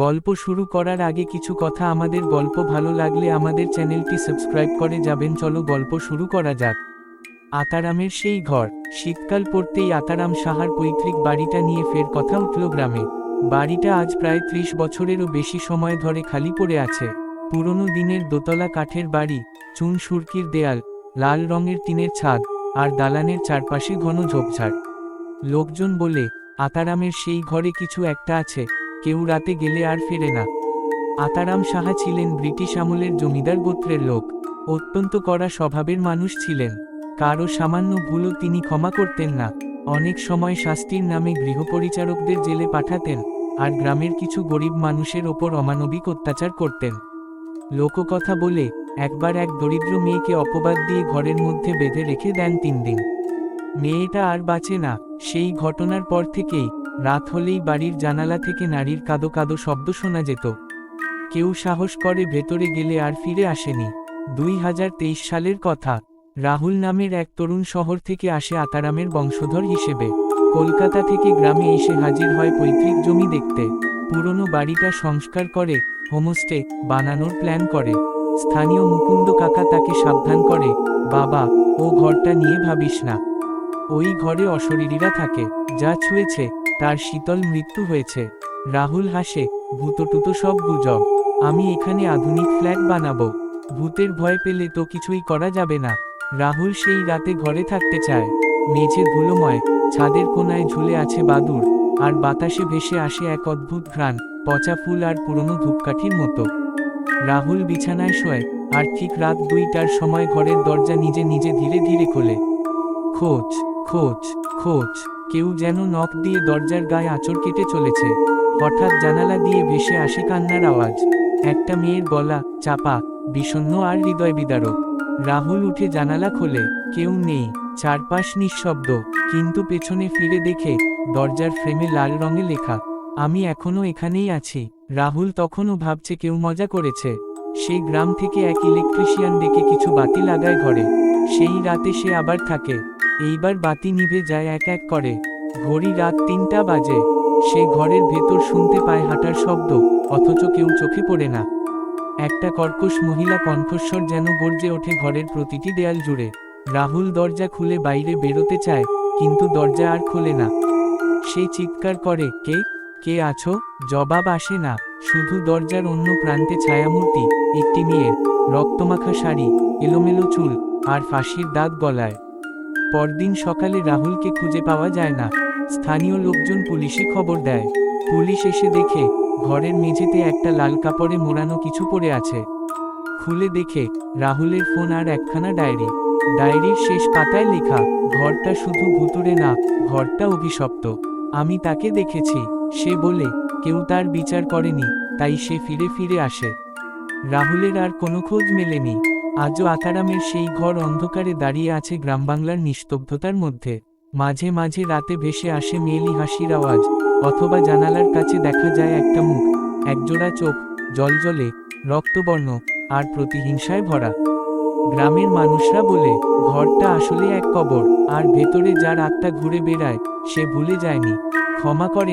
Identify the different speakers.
Speaker 1: গল্প শুরু করার আগে কিছু কথা আমাদের গল্প ভালো লাগলে আমাদের চ্যানেলটি সাবস্ক্রাইব করে যাবেন। চলো গল্প শুরু করা যাক। আতারামের সেই ঘর। শীতকাল পড়তেই আতারাম সাহার পৈতৃক বাড়িটা নিয়ে ফের কথা উঠল গ্রামে। বাড়িটা আজ প্রায় ত্রিশ বছরেরও বেশি সময় ধরে খালি পড়ে আছে। পুরনো দিনের দোতলা কাঠের বাড়ি, চুন সুরকির দেয়াল, লাল রঙের টিনের ছাদ, আর দালানের চারপাশে ঘন ঝোপঝাড়। লোকজন বলে, আতারামের সেই ঘরে কিছু একটা আছে। কেউ রাতে গেলে আর ফেরে না। আতারাম সাহা ছিলেন ব্রিটিশ আমলের জমিদার গোত্রের লোক। অত্যন্ত কড়া স্বভাবের মানুষ ছিলেন। কারও সামান্য ভুলও তিনি ক্ষমা করতেন না। অনেক সময় শাস্তির নামে গৃহপরিচারকদের জেলে পাঠাতেন আর গ্রামের কিছু গরিব মানুষের ওপর অমানবিক অত্যাচার করতেন। লোককথা বলে, একবার এক দরিদ্র মেয়েকে অপবাদ দিয়ে ঘরের মধ্যে বেঁধে রেখে দেন তিন দিন। মেয়েটা আর বাঁচে না। সেই ঘটনার পর থেকেই রাত হলেই বাড়ির জানালা থেকে নারীর কাদো কাদো শব্দ শোনা যেত। কেউ সাহস করে ভেতরে গেলে আর ফিরে আসেনি। দুই হাজার তেইশ সালের কথা। রাহুল নামের এক তরুণ শহর থেকে আসে আতারামের বংশধর হিসেবে। কলকাতা থেকে গ্রামে এসে হাজির হয় পৈতৃক জমি দেখতে। পুরনো বাড়িটা সংস্কার করে, হোমস্টে বানানোর প্ল্যান করে। স্থানীয় মুকুন্দ কাকা তাকে সাবধান করে, বাবা, ও ঘরটা নিয়ে ভাবিস না। ওই ঘরে অশরীরীরা থাকে, যা ছুঁয়েছে তার শীতল মৃত্যু হয়েছে। রাহুল হাসে, ভূতটুতো সব গুজব। আমি এখানে আধুনিক ফ্ল্যাট বানাবো। ভূতের ভয় পেলে তো কিছুই করা যাবে না। রাহুল সেই রাতে ঘরে থাকতে চায়। মেঝে ধুলোময়, ছাদের কোনায় ঝুলে আছে বাদুর আর বাতাসে ভেসে আসে এক অদ্ভুত ঘ্রাণ, পচা ফুল আর পুরনো ধূপকাঠির মতো। রাহুল বিছানায় শোয়, আর ঠিক রাত দুইটার সময় ঘরের দরজা নিজে নিজে ধীরে ধীরে খোলে। খোঁজ খোঁজ খোঁজ। কেউ যেন নখ দিয়ে দরজার গায়ে আঁচড় কেটে চলেছে। হঠাৎ জানালা দিয়ে ভেসে আসে কান্নার আওয়াজ। একটা মেয়ের গলা চাপা, বিষণ্ণ আর হৃদয় বিদারক। রাহুল উঠে জানালা খোলে, কেউ নেই, চারপাশ নিঃশব্দ, কিন্তু পেছনে ফিরে দেখে, দরজার ফ্রেমে লাল রঙে লেখা, আমি এখনও এখানেই আছি। রাহুল তখনও ভাবছে কেউ মজা করেছে। সেই গ্রাম থেকে এক ইলেকট্রিশিয়ান ডেকে কিছু বাতি লাগায় ঘরে। সেই রাতে সে আবার থাকে। এইবার বাতি নিভে যায় এক এক করে। ঘড়ি রাত তিনটা বাজে। সে ঘরের ভেতর শুনতে পায় হাঁটার শব্দ, অথচ কেউ চোখে পড়ে না। একটা কর্কশ মহিলা কণ্ঠস্বর যেন গর্জে ওঠে ঘরের প্রতিটি দেয়াল জুড়ে। রাহুল দরজা খুলে বাইরে বেরোতে চায়, কিন্তু দরজা আর খোলে না। সে চিৎকার করে, কে? কে আছো? জবাব আসে না। শুধু দরজার অন্য প্রান্তে ছায়ামূর্তি, একটি মেয়ের। রক্তমাখা শাড়ি, এলোমেলো চুল, আর ফাঁসির দাঁত গলায়। পরদিন সকালে রাহুলকে খুঁজে পাওয়া যায় না। স্থানীয় লোকজন পুলিশে খবর দেয়। পুলিশ এসে দেখে, ঘরের মেঝেতে একটা লাল কাপড়ে মোড়ানো কিছু পড়ে আছে। খুলে দেখে, রাহুলের ফোন আর একখানা ডায়েরি। ডায়েরির শেষ পাতায় লেখা, ঘরটা শুধু ভুতুরে না, ঘরটা অভিশপ্ত। আমি তাকে দেখেছি। সে বলে, কেউ তার বিচার করেনি, তাই সে ফিরে ফিরে আসে। রাহুলের আর কোনো খোঁজ মেলেনি। আজও আতারামের সেই ঘর অন্ধকারে দাঁড়িয়ে আছে গ্রামবাংলার নিস্তব্ধতার মধ্যে। মাঝে মাঝে রাতে ভেসে আসে মেয়েলি হাসির আওয়াজ, অথবা জানালার কাছে দেখা যায় একটা মুখ, একজোড়া চোখ, জলজলে, রক্তবর্ণ, আর প্রতিহিংসায় ভরা। গ্রামের মানুষরা বলে, ঘরটা আসলে এক কবর, আর ভেতরে যার আত্মা ঘুরে বেড়ায়, সে ভুলে যায়নি। ক্ষমা করে